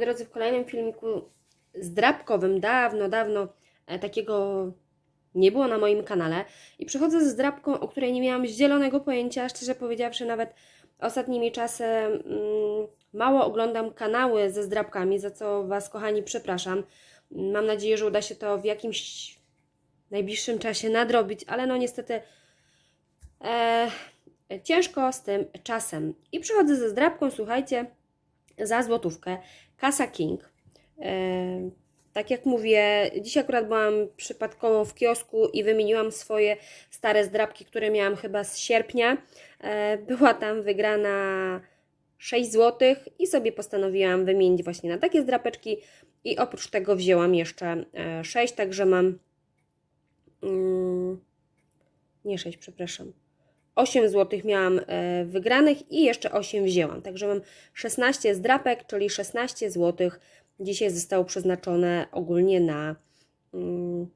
drodzy, w kolejnym filmiku zdrabkowym. Dawno, dawno e, takiego nie było na moim kanale. I przychodzę z zdrabką, o której nie miałam zielonego pojęcia, szczerze powiedziawszy, nawet ostatnimi czasy mm, mało oglądam kanały ze zdrabkami, za co Was, kochani, przepraszam. Mam nadzieję, że uda się to w jakimś najbliższym czasie nadrobić, ale no niestety e, ciężko z tym czasem. I przychodzę ze zdrabką, słuchajcie, za złotówkę. Kasa King. E, tak jak mówię, dziś akurat byłam przypadkowo w kiosku i wymieniłam swoje stare zdrabki, które miałam chyba z sierpnia. E, była tam wygrana 6 zł i sobie postanowiłam wymienić właśnie na takie zdrapeczki i oprócz tego wzięłam jeszcze 6, także mam mm, nie 6, przepraszam. 8 zł miałam e, wygranych i jeszcze 8 wzięłam. Także mam 16 zdrapek, czyli 16 zł dzisiaj zostało przeznaczone ogólnie na mm,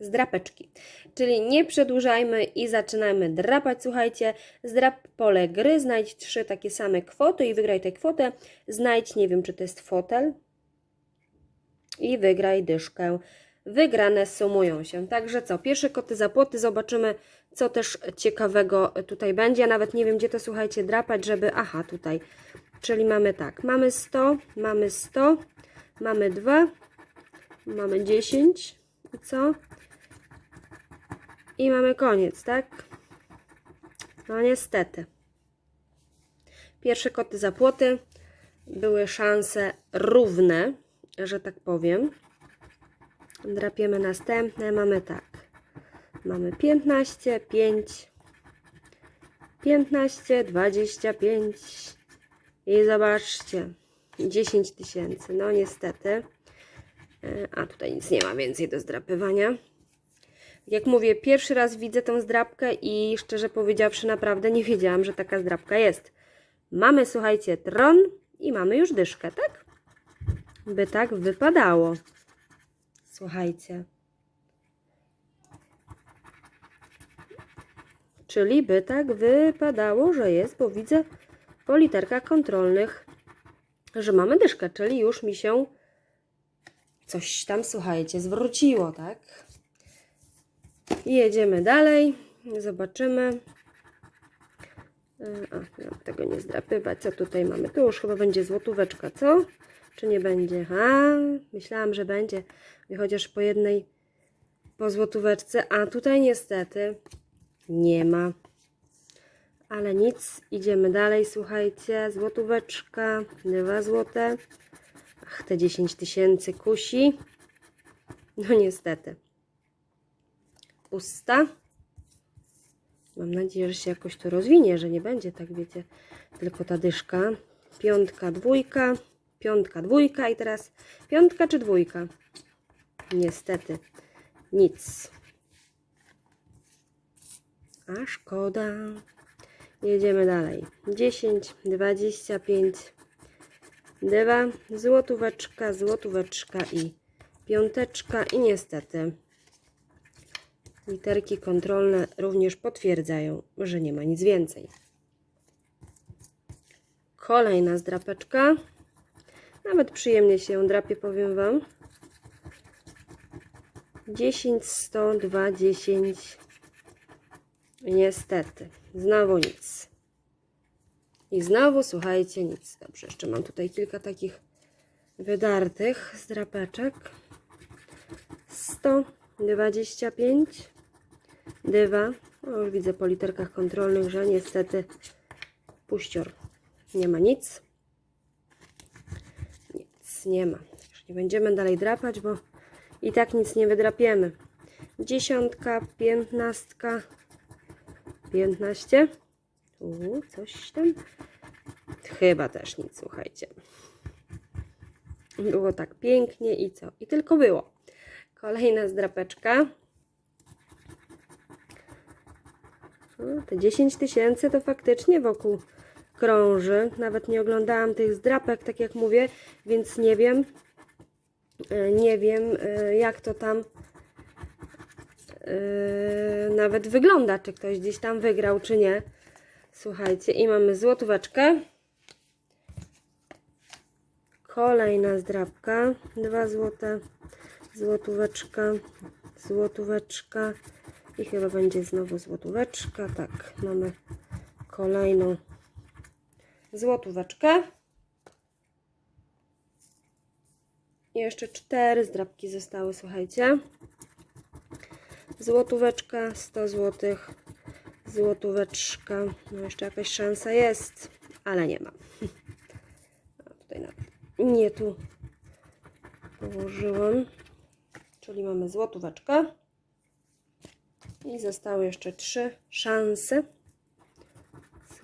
zdrapeczki. Czyli nie przedłużajmy i zaczynajmy drapać. Słuchajcie, zdrap pole gry, znajdź trzy takie same kwoty i wygraj tę kwotę. Znajdź, nie wiem czy to jest fotel i wygraj dyszkę. Wygrane sumują się. Także co, pierwsze koty za płoty, zobaczymy co też ciekawego tutaj będzie. Ja nawet nie wiem gdzie to słuchajcie drapać, żeby... Aha, tutaj. Czyli mamy tak, mamy 100, mamy 100, mamy 2, mamy 10 i co? I mamy koniec, tak? No niestety. Pierwsze koty za płoty były szanse równe, że tak powiem. Drapiemy następne, mamy tak. Mamy 15, 5, 15, 25 i zobaczcie, 10 tysięcy. No niestety. E, A tutaj nic nie ma więcej do zdrapywania. Jak mówię, pierwszy raz widzę tą zdrapkę i szczerze powiedziawszy, naprawdę nie wiedziałam, że taka zdrapka jest. Mamy, słuchajcie, tron i mamy już dyszkę, tak? By tak wypadało. Słuchajcie. Czyli by tak wypadało, że jest, bo widzę po literkach kontrolnych, że mamy dyszkę, czyli już mi się coś tam, słuchajcie, zwróciło, tak? I jedziemy dalej, zobaczymy. A, ja tego nie zdrapywać. Co tutaj mamy? Tu już chyba będzie złotóweczka, co? Czy nie będzie? A, myślałam, że będzie. Chociaż po jednej po złotóweczce. A tutaj niestety nie ma. Ale nic, idziemy dalej, słuchajcie. Złotóweczka, 2 złote. Ach, te 10 tysięcy kusi. No niestety. Pusta. Mam nadzieję, że się jakoś to rozwinie, że nie będzie tak, wiecie, tylko ta dyszka. Piątka, dwójka, piątka, dwójka i teraz piątka czy dwójka? Niestety nic. A szkoda. Jedziemy dalej. 10, 25, 2, złotóweczka, złotóweczka i piąteczka i niestety literki kontrolne również potwierdzają, że nie ma nic więcej. Kolejna zdrapeczka. Nawet przyjemnie się drapie, powiem Wam. 10, 100, 2, 10. Niestety, znowu nic. I znowu, słuchajcie, nic. Dobrze, jeszcze mam tutaj kilka takich wydartych zdrapeczek. 125, 2. O, już widzę po literkach kontrolnych, że niestety puścior. Nie ma nic. Nie ma. Nie będziemy dalej drapać, bo i tak nic nie wydrapiemy. Dziesiątka, piętnastka, piętnaście. U, coś tam. Chyba też nic, słuchajcie. Było tak pięknie i co? I tylko było. Kolejna zdrapeczka. O, te 10 tysięcy to faktycznie wokół krąży. Nawet nie oglądałam tych zdrapek, tak jak mówię, więc nie wiem. E, Nie wiem, e, jak to tam e, nawet wygląda, czy ktoś gdzieś tam wygrał, czy nie. Słuchajcie, i mamy złotóweczkę. Kolejna zdrabka. 2 złote. Złotóweczka. Złotóweczka. I chyba będzie znowu złotóweczka. Tak, mamy kolejną złotóweczkę. I jeszcze cztery zdrabki zostały, słuchajcie. Złotóweczka, 100 złotych. Złotóweczka. No jeszcze jakaś szansa jest, ale nie ma. A tutaj nawet nie tu położyłam. Czyli mamy złotóweczkę. I zostały jeszcze trzy szanse.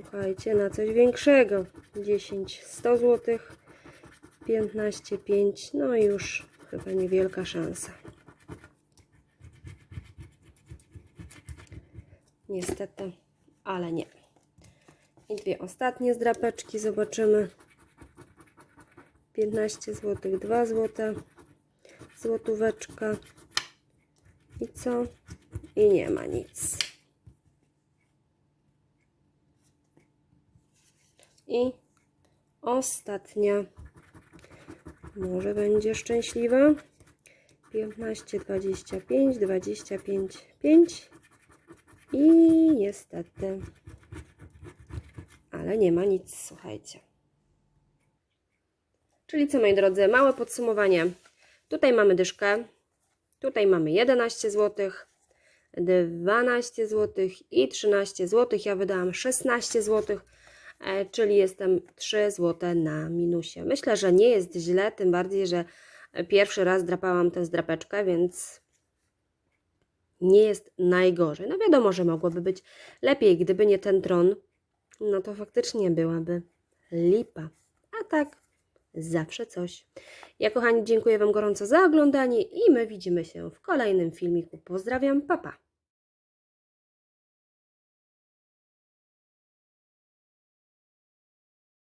Słuchajcie, na coś większego. 10, 100 zł, 15, 5, no i już chyba niewielka szansa. Niestety, ale nie. I dwie ostatnie zdrapeczki zobaczymy. 15 zł, 2 zł, złotóweczka. I co? I nie ma nic. I ostatnia. Może będzie szczęśliwa. 15, 25, 25, 5. I niestety. Ale nie ma nic, słuchajcie. Czyli co, moi drodzy, małe podsumowanie. Tutaj mamy dyszkę. Tutaj mamy 11 zł, 12 zł i 13 zł. Ja wydałam 16 zł, e, czyli jestem 3 zł na minusie. Myślę, że nie jest źle, tym bardziej, że pierwszy raz drapałam tę zdrapeczkę, więc nie jest najgorzej. No wiadomo, że mogłoby być lepiej, gdyby nie ten tron, no to faktycznie byłaby lipa. A tak, zawsze coś. Ja kochani, dziękuję Wam gorąco za oglądanie i my widzimy się w kolejnym filmiku. Pozdrawiam, papa. Pa.